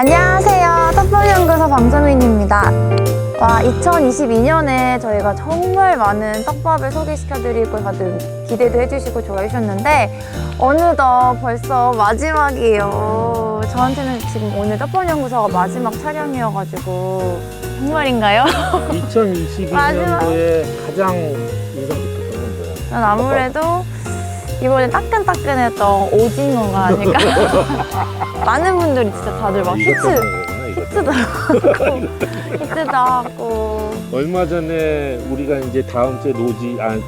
안녕하세요. 떡밥연구소 방소민입니다. 와, 2022년에 저희가 정말 많은 떡밥을 소개시켜드리고 다들 기대도 해주시고 좋아해주셨는데 어느덧 벌써 마지막이에요. 저한테는 지금 오늘 떡밥연구소가 마지막 촬영이어가지고 정말인가요? 2022년도에 가장 인상 깊었던 건 뭐야? 난 아무래도 이번에 따끈따끈했던 오징어가 아닐까. 많은 분들이 진짜 다들 막 이것 히트, 때문에 그러구나, 이것 히트도 때문에. 하고, 히트도 하고. 얼마 전에 우리가 이제 다음 주에 노지, 아,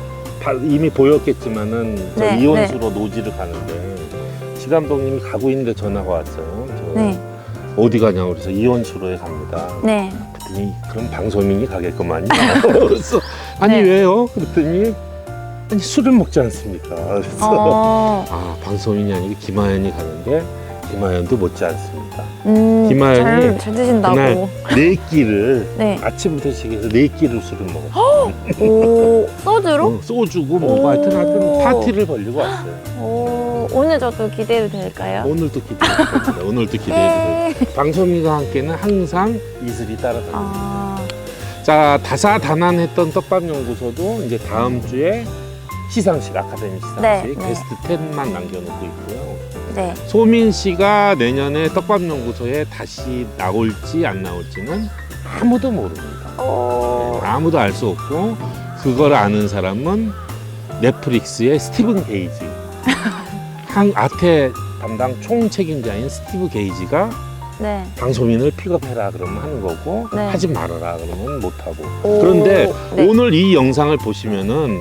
다 이미 보였겠지만은 저 네, 이원수로 노지를 가는데 시 감독님이 가고 있는데 전화가 왔어요. 저 네, 어디 가냐고 그래서 이원수로에 갑니다. 네. 그랬더니 그럼 방소민이 가겠구만요. 그래서 아니 네. 왜요? 그랬더니 아니 술을 먹지 않습니까? 그래서 어, 아 방소민이 아니고 김하연이 가는데 김하연도 못지 않습니다. 음, 김하연이 잘, 잘 드신다고. 그날 네 끼를 네. 아침부터 시작해서 네 끼를 술을 먹었어요. 오, 소주로? 어, 소주고 뭐고 오. 하여튼 하여튼 파티를 벌리고 왔어요. 오, 오늘 저도 기대해도 될까요? 오늘도 기대해드립니다. 오늘도 기대해드립니다. 예. 방소민과 함께는 항상 이슬이 따라다닙니다. 아, 자 다사다난했던 떡밥 연구소도 이제 다음 주에 시상식 아카데미 시상식 네, 네. 게스트 10만 남겨놓고 있고요. 네. 소민 씨가 내년에 떡밥 연구소에 다시 나올지 안 나올지는 아무도 모릅니다. 오, 아무도 알 수 없고 그걸 아는 사람은 넷플릭스의 스티븐 게이지 한 아태 담당 총 책임자인 스티브 게이지가 네. 방소민을 픽업해라 그러면 하는 거고 네. 하지 말아라 그러면 못 하고 오, 그런데 네. 오늘 이 영상을 보시면은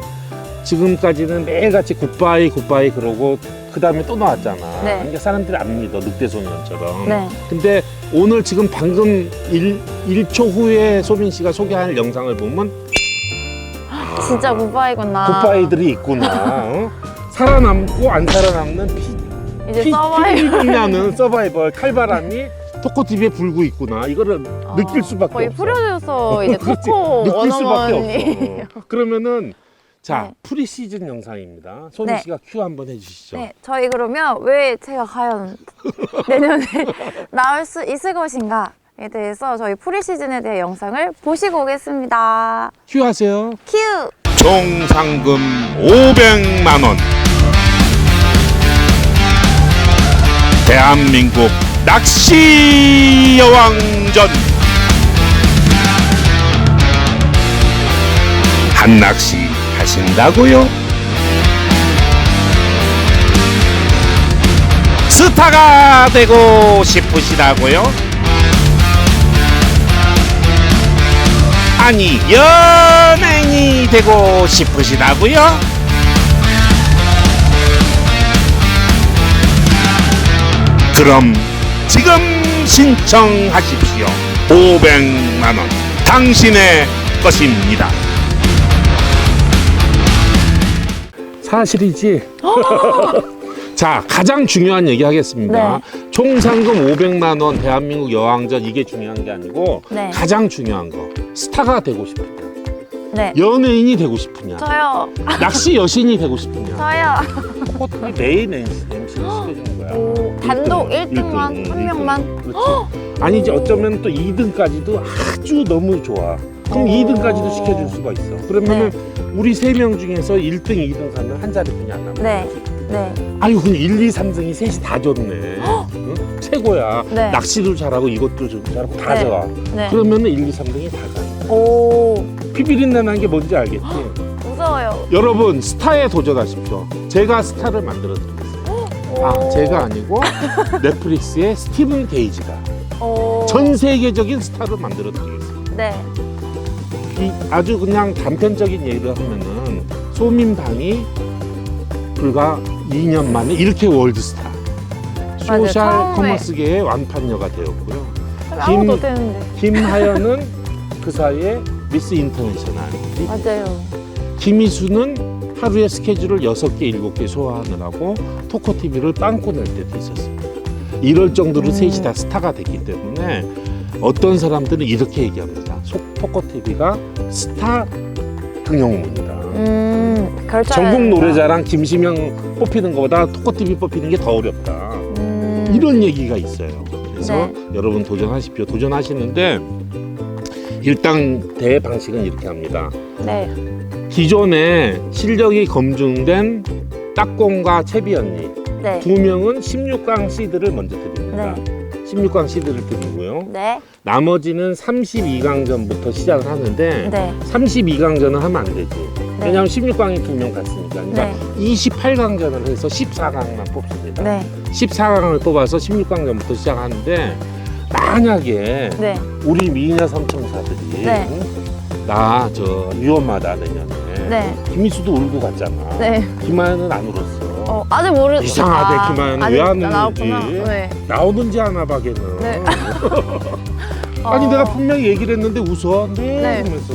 지금까지는 매일같이 굿바이 굿바이 그러고 그 다음에 또 나왔잖아 네. 그러니까 사람들이 안 믿어 늑대 소년처럼 네. 근데 오늘 지금 방금 일 1초 후에 소민 씨가 소개할 영상을 보면 아, 진짜 굿바이구나. 굿바이들이 있구나 어? 살아남고 안 살아남는 피, 이제 피, 서바이벌. 피를 빛나는 서바이벌 칼바람이 토코TV에 불고 있구나 이거를 느낄 수밖에 거의 없어 프로듀서 이제 그렇지. 토코 느낄 수밖에 원어원이. 없어 그러면은 자 네. 프리 시즌 영상입니다 소민 네. 씨가 큐 한번 해주시죠 네, 저희 그러면 왜 제가 과연 내년에 나올 수 있을 것인가에 대해서 저희 프리 시즌에 대해 영상을 보시고 오겠습니다. 큐 하세요 큐! 총 상금 500만 원. 대한민국 낚시 여왕전. 한 낚시 하신다고요? 스타가 되고 싶으시다고요? 아니 연예인이 되고 싶으시다고요? 그럼 지금 신청하십시오. 500만 원 당신의 것입니다. 사실이지. 자, 가장 중요한 얘기 하겠습니다. 총 상금 500만 원 대한민국 여왕전 이게 중요한 게 아니고 네. 가장 중요한 거 스타가 되고 싶을 때 네. 연예인이 되고 싶으냐 저요. 낚시 여신이 되고 싶으냐 저요. 토코트이 메인 MC, MC를 시켜주는 거야 오, 단독 일등, 1등만 일등, 한. 명만. 그렇지 아니지 어쩌면 또 2등까지도 아주 너무 좋아 그럼 오. 2등까지도 시켜줄 수가 있어 그러면은 우리 세 명 중에서 1등, 2등 사면 한 자리뿐이 안 남아 네. 네. 아유 그럼 1, 2, 3등이 셋이 다 좋네 응? 최고야 네. 낚시도 잘하고 이것도 좀 잘하고 다 네. 좋아 네. 그러면은 1, 2, 3등이 다 오, 가. 피비린내 나는 게 뭔지 알겠지? 무서워요. 여러분 스타에 도전하십시오. 제가 스타를 만들어 드리겠습니다. 오. 아 제가 아니고 넷플릭스의 스티븐 게이지가 오. 전 세계적인 스타를 만들어 드리겠습니다. 네. 이 아주 그냥 단편적인 얘기를 하면은 소민방이 불과 2년 만에 이렇게 월드스타 맞아요. 소셜 처음에. 커머스계의 완판녀가 되었고요. 아무도 김- 되는데. 김하연은 그 사이에 미스 인터내셔널 맞아요. 김희수는 하루에 스케줄을 여섯 개 일곱 개 소화하느라고 토커TV를 빵꾸 낼 때도 있었습니다. 이럴 정도로 음. 셋이 다 스타가 됐기 때문에 어떤 사람들은 이렇게 얘기합니다. 토커TV가 스타 등용문이다. 음, 결정. 전국 노래자랑 김시명 뽑히는 것보다 토커TV 뽑히는 게 더 어렵다. 음. 이런 얘기가 있어요. 그래서 네. 여러분 도전하십시오. 도전하시는데 일당 대 방식은 이렇게 합니다. 네. 기존에 실력이 검증된 딱공과 채비 언니 네. 두 명은 16강 시드를 먼저 드립니다. 네. 16강 시드를 드리고요. 네. 나머지는 32강전부터 시작을 하는데 네. 32강전은 하면 안 되지. 왜냐하면 16강이 두 명 갔으니까. 그러니까 네. 28강전을 해서 14강만 뽑습니다. 네. 14강을 뽑아서 16강전부터 시작하는데 만약에 네. 우리 미녀 삼총사들이 네. 나저 위험하다 내년에 네. 김희수도 울고 갔잖아. 네. 김하연은 안 울었어. 어, 아직 모르. 이상하대, 김하연은 아직 왜 안 나왔구나. 울지? 네. 나오는지 하나 봐 걔는. 네. 아니 어. 내가 분명히 얘기를 했는데 웃어. 네. 네. 이러면서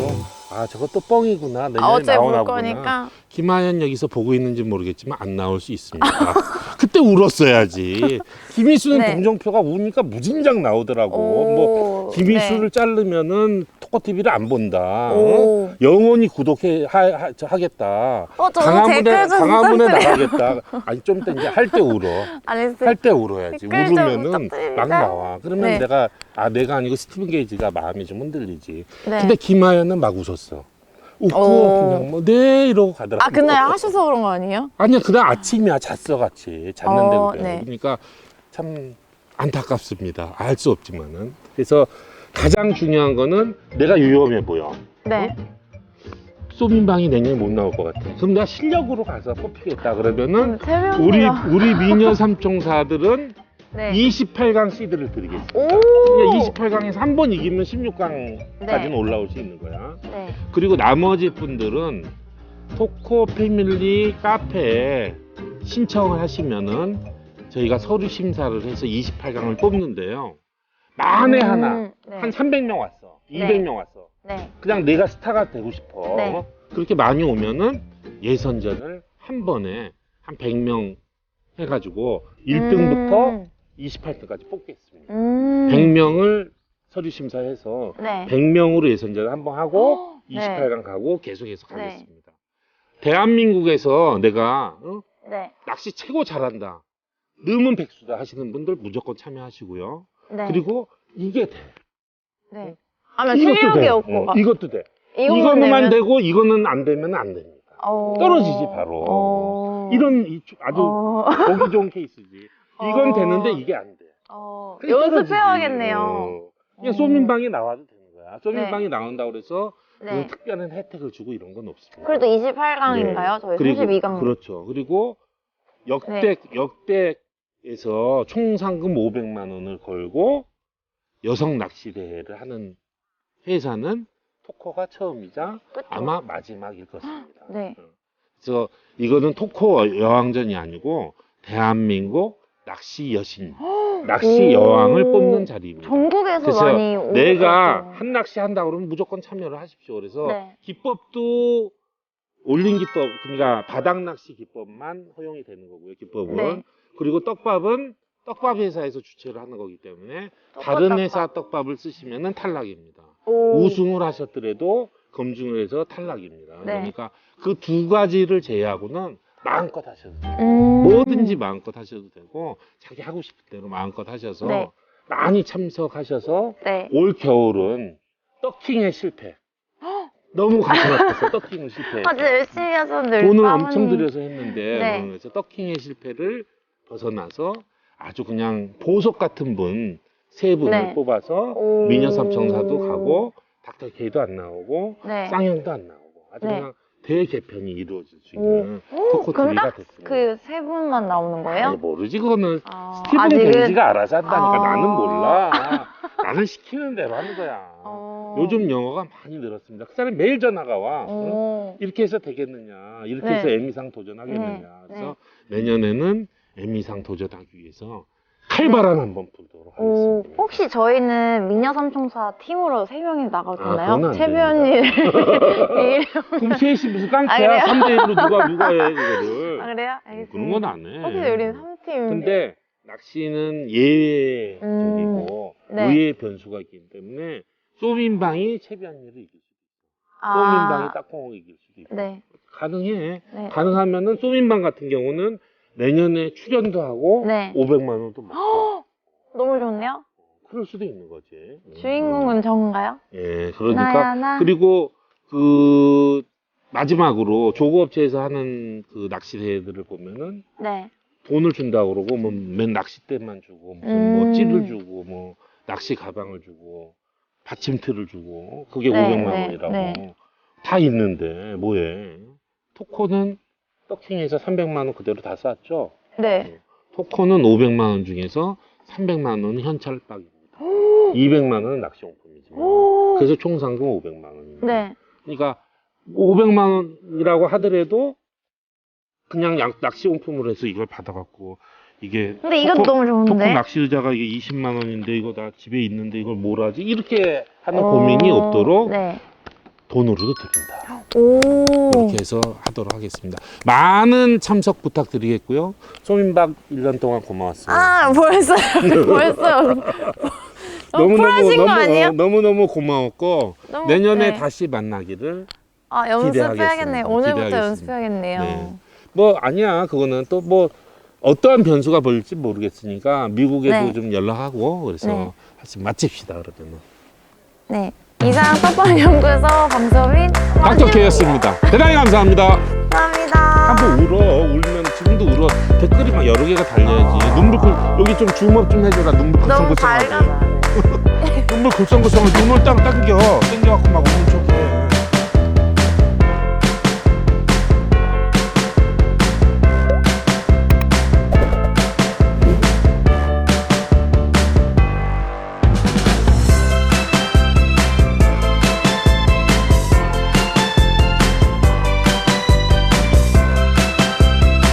아 저것도 뻥이구나. 내년에 아, 어차피 볼 나오나 보구나. 거니까. 김하연 여기서 보고 있는지 모르겠지만 안 나올 수 있습니다. 그때 울었어야지. 김희수는 네. 동정표가 우니까 무진장 나오더라고. 뭐 오. 김희수를 자르면은 토코TV를 안 본다. 네. 어? 오. 영원히 구독해 하, 하, 저 하겠다. 어, 저 강화문에 댓글 좀 강화문에 부탁드려요. 나가겠다. 아니 좀 이따 이제 할 때 울어. 알겠어요. 할 때 울어야지. 댓글 좀 울으면은 부탁드립니다. 막 나와. 그러면 네. 내가 아 내가 아니고 스티븐 게이지가 마음이 좀 흔들리지. 네. 근데 김하연은 막 웃었어. 웃고 오. 그냥 뭐 네 이러고 가더라고. 아, 그날 하셔서 그런 거 아니에요? 아니야 그날 아침이야 잤어 같이 잤는데 어, 그래. 네. 그러니까 참 안타깝습니다. 알 수 없지만은 그래서 가장 중요한 거는 내가 위험해 보여. 네. 소민방이 내년에 못 나올 것 같아. 그럼 내가 실력으로 가서 뽑히겠다 그러면은 세명이나 우리 우리 미녀 삼총사들은 네. 28강 시드를 드리겠습니다. 오. 그러니까 28강에서 한 번 이기면 16강까지는 네. 올라올 수 있는 거야. 네. 그리고 나머지 분들은 토코 패밀리 카페에 신청을 하시면은 저희가 서류 심사를 해서 28강을 뽑는데요. 만에 음, 하나 네. 한 300명 왔어. 네. 200명 왔어. 네. 그냥 내가 스타가 되고 싶어. 네. 그렇게 많이 오면은 예선전을 한 번에 한 100명 해가지고 1등부터 음. 28등까지 뽑겠습니다. 음. 100명을 서류 심사해서 네. 100명으로 예선전을 한번 하고 어, 네. 28강 가고 계속해서 네. 가겠습니다. 대한민국에서 내가 어? 네. 낚시 최고 잘한다. 넣으면 백수다 하시는 분들 무조건 참여하시고요. 네. 그리고 이게 돼. 네. 하면 이것도 실력이 돼. 없고 어, 이것도 돼. 이것만 이거만 되면 되고 이거는 안 되면 안 됩니다. 어. 떨어지지, 바로. 어. 이런 이- 아주 어. 보기 좋은 케이스지. 이건 어. 되는데 이게 안 돼. 어. 연습해야겠네요. 어. 그냥 어. 소민방이 나와도 되는 거야. 소민방이 나온다고 그래서 네. 그 특별한 혜택을 주고 이런 건 없습니다. 그래도 28강인가요? 저희 그리고 32강. 그렇죠. 그리고 역대 네. 역대에서 총 상금 500만 원을 걸고 여성 낚시 대회를 하는 회사는 토코가 처음이자 그쵸? 아마 마지막일 것입니다. 네. 어. 그래서 이거는 토코 여왕전이 아니고 대한민국 낚시 여신, 낚시 오. 여왕을 뽑는 자리입니다. 전국에서 그래서 많이 오고 내가. 한 낚시 한다 그러면 무조건 참여를 하십시오. 그래서 네. 기법도 올린 기법, 그러니까 바닥 낚시 기법만 허용이 되는 거고요. 기법은 네. 그리고 떡밥은 떡밥 회사에서 주최를 하는 거기 때문에 떡밥, 다른. 회사 떡밥을 쓰시면은 탈락입니다. 오. 우승을 하셨더라도 검증을 해서 탈락입니다. 네. 그러니까 그 두 가지를 제외하고는 마음껏 하셔도 돼요. 음. 뭐든지 마음껏 하셔도 되고 자기 하고 싶을 대로 마음껏 하셔서 네. 많이 참석하셔서 네. 올 겨울은 떡킹에 실패. 너무 가슴 아파서 떡킹을 실패. 아, 진짜 열심히 하셨는데 돈을 사모님. 엄청 들여서 했는데 네. 그래서 떡킹의 실패를 벗어나서 아주 그냥 보석 같은 분 세 분을 네. 뽑아서 오. 미녀 삼총사도 가고 닥터 K도 안 나오고 네. 쌍형도 안 나오고 아주 네. 그냥 대개편이 이루어질 수 오. 있는 오, 토코 그럼 딱 됐습니다. 그세 분만 나오는 거예요? 아니, 모르지 그거는 아, 스티븐 아직은- 게이지가 알아서 한다니까 아. 나는 몰라. 나는 시키는 대로 하는 거야. 어. 요즘 영어가 많이 늘었습니다. 그 사람이 매일 전화가 와. 응? 오. 이렇게 해서 되겠느냐, 이렇게 네. 해서 에미상 도전하겠느냐. 네. 그래서 내년에는 에미상 도전하기 위해서 칼바람 한번 불도록 오, 하겠습니다. 혹시 저희는 미녀 삼총사 팀으로 세 명이 나가도 아? 그건 안 최변이 그럼 셋이 무슨 아, 깡패야? 그래요? 3대 1로 누가, 누가 해, 그거를. 아 그래요? 음, 알겠습니다. 그런 건 안 해. 혹시 우리는 3팀 근데 낚시는 예외적이고 음, 네. 의외의 변수가 있기 때문에 소민방이 채비한일을 이길 수도 있고 소민방이 딱콩을 이길 수도 있고 아. 네. 가능해. 네. 가능하면은 소민방 같은 경우는 내년에 출연도 하고 네. 500만 원도 받고 너무 좋네요. 그럴 수도 있는 거지. 주인공은 저인가요? 예, 그러니까 나야, 나. 그리고 그 마지막으로 조그업체에서 하는 그 낚시대들을 보면은 네. 돈을 준다고 그러고 뭐맨 낚싯대만 주고 무슨 음. 뭐 찌를 주고 뭐 낚시 가방을 주고 받침틀을 주고 그게 네, 500만 네, 원이라고 네. 다 있는데 뭐해 토코는 떡킹에서 300만 원 그대로 다 쌌죠 네. 토코는 500만 원 중에서 300만 원은 현찰박입니다 200만 원은 낚시용품이지만 오. 그래서 총 상금 500만 원입니다 네. 그러니까 500만 원이라고 하더라도 그냥 양- 낚시용품으로 해서 이걸 받아갖고 이게 근데 이것도 토코- 너무 토큰 좋은데. 낚시 의자가 이게 20만 원인데 이거 나 집에 있는데 이걸 뭘 하지? 이렇게 하는 오. 고민이 없도록 네. 돈으로도 드린다. 오. 이렇게 해서 하도록 하겠습니다. 많은 참석 부탁드리겠고요. 소민박 1년 동안 고마웠어요. 아, 벌써요. 벌써요. 너무 쿨하신 거 아니에요? 너무 너무 고마웠고 너무- 내년에 네. 다시 만나기를 아, 연습해야겠네요. 기대하겠습니다. 오늘부터 기대하겠습니다. 연습해야겠네요. 네. 뭐 아니야 그거는 또 뭐 어떠한 변수가 벌릴지 모르겠으니까 미국에도 네. 좀 연락하고 그래서 네. 같이 마칩시다 그러면 네. 이상 떡방 연구소 방소민 닥터 K였습니다. 대단히 감사합니다. 감사합니다. 한번 울어. 울면 지금도 울어. 댓글이 막 여러 개가 달려야지. 눈물 굴 여기 좀 줌업 좀 해줘라. 눈물 너무 글썽글썽하게. 밝아. 눈물 글썽글썽하게. 눈을 딱 당겨. 당겨갖고 막 울면 좋게